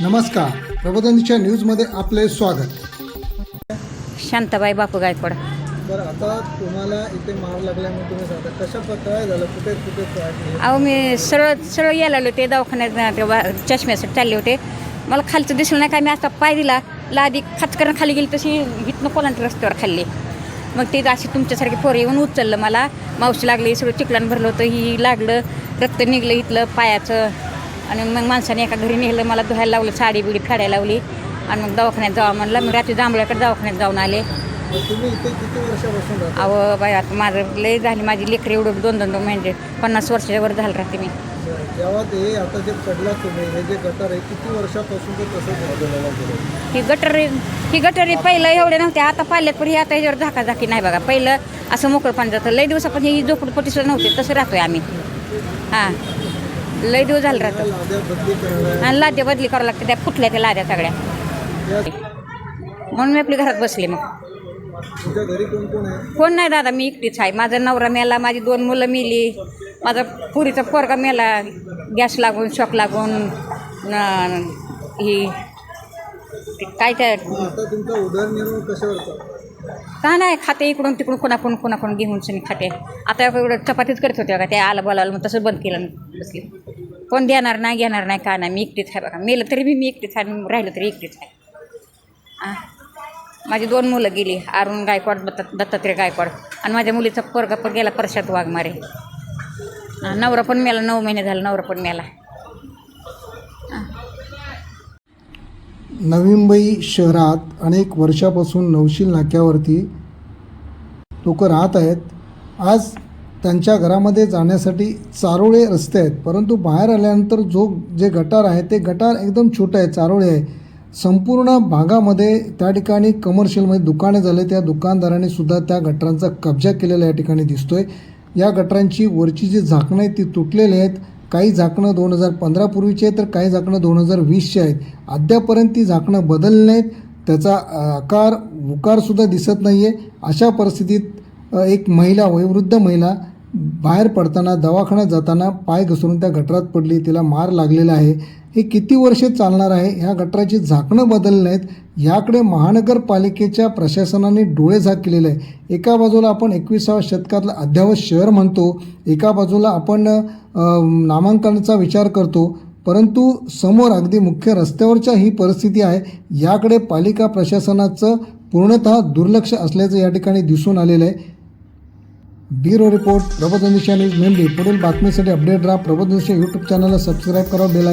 नमस्कार. प्रबोधनीच्या न्यूजमध्ये आपले स्वागत. शांताबाई बापू गायकवाड. बरं आता तुम्हाला इथे मार लागल्यामुळे तुम्ही सांगता कशा प्रकारे झालं? कुठे कुठे अहो मी सरळ सरळ यायला आले होते दवाखान्यात चष्म्यासाठी चालले होते. मला खालचं दिसलं नाही काय मी आता पाय दिला. लादी खचकरण खाली गेली तशी इथनं कोलांटी रस्त्यावर खाल्ली. मग ते अशी तुमच्यासारखी पोरं येऊन उचललं मला. मावशी लागली सगळं चिकलान भरलं होतं ही लागलं रक्त निघलं इथलं पायाचं. आणि मग माणसाने एका घरी नेलं मला धुवायला लावलं साडी बिडी फेडायला लावली. आणि मग दवाखान्यात जावं म्हणलं. मी रात्री जांभळ्याकडे दवाखान्यात जाऊन आले. अहो बाय आता माझं लय झाली. माझी लेकरं एवढं दोन दोन दोन म्हणजे पन्नास वर्षाच्या वर झालं राहते मी. जेव्हा ते आता जे पडला तुम्ही हे जे गटर आहे किती वर्षापासून ते तसं बदललेलं गेलं ही गटर ही गटर पहिलं एवढे नव्हते. आता पाहिल्यात पण ही आता ह्याच्यावर झाकाझाकी नाही बघा. पहिलं असं मोकळं पाणी जातं. लय दिवसापासून ही झोपडपट्टी सुद्धा नव्हते तसं राहतोय आम्ही. हां. लय दिवस झालं राहतं. आणि लाद्या बदली करावं लागते त्या फुटल्या त्या लाद्या सगळ्या. म्हणून मी आपल्या घरात बसले मग. कोण नाही दादा मी एकटीच आहे. माझा नवरा मेला माझी दोन मुलं मेली. माझा पुरीचा पोरगा मेला. गॅस लागून शॉक लागून न- ही काय त्या चालतो का नाही खाते इकडून तिकडून कोणाकडून कोणाकडून घेऊन खाते. आता एवढं चपातीच करत होते बघा ते आलं बोलावलं मग तसं बंद केलं बसली. कोण देणार नाही घेणार नाही का नाही मी एकटीच आहे बघा. मेलं तरी बी मी एकटीच आहे राहिलं तरी एकटीच आहे. माझी दोन मुलं गेली अरुण गायकवाड दत्त दत्तात्रय गायकवाड. आणि माझ्या मुलीचा पोरगा पण गेला परशात वाघमारे. नवरा पण मेला नऊ महिने झाला नवरा पण मेला. नवी मुंबई शहरात अनेक वर्षापासून नवशील नाक्यावरती लोक राहत आहेत. आज त्यांच्या घरामध्ये जाण्यासाठी चारोळे रस्ते आहेत. परंतु बाहेर आल्यानंतर जो जे गटार आहे ते गटार एकदम छोटं आहे चारोळे आहे संपूर्ण भागामध्ये त्या ठिकाणी कमर्शियलमध्ये दुकाने झाले. त्या दुकानदाराने सुद्धा त्या गटारांचा कब्जा केलेला या ठिकाणी दिसतोय. या गटारांची वरची जी झाकणं आहेत ती तुटलेली आहेत. काही झाकणं दोन हजार पंधरापूर्वीची आहेत तर काही झाकणं दोन हजार वीसची आहेत. अद्यापर्यंत ती झाकणं बदलली नाहीत. त्याचा आकार उकारसुद्धा दिसत नाही आहे अशा परिस्थितीत एक महिला वयोवृद्ध महिला बाहेर पडताना दवाखान्यात जाताना पाय घसरून त्या गटरात पडली. तिला मार लागलेला आहे. हे किती वर्षे चालणार आहे? ह्या गटराची झाकणं बदलली नाहीत. याकडे महानगरपालिकेच्या प्रशासनाने डोळे झाक केलेले आहे. एका बाजूला आपण एकविसाव्या शतकातलं अद्यावत शहर म्हणतो. एका बाजूला आपण नामांकनाचा विचार करतो. परंतु समोर अगदी मुख्य रस्त्यावरच्या ही परिस्थिती आहे. याकडे पालिका प्रशासनाचं पूर्णतः दुर्लक्ष असल्याचं या ठिकाणी दिसून आलेलं आहे. Bureau report Prabodhanisha news memory पुढील बातमीसाठी अपडेट राहा प्रबोधनिशा यूट्यूब चॅनलला सबस्क्राईब करा बेल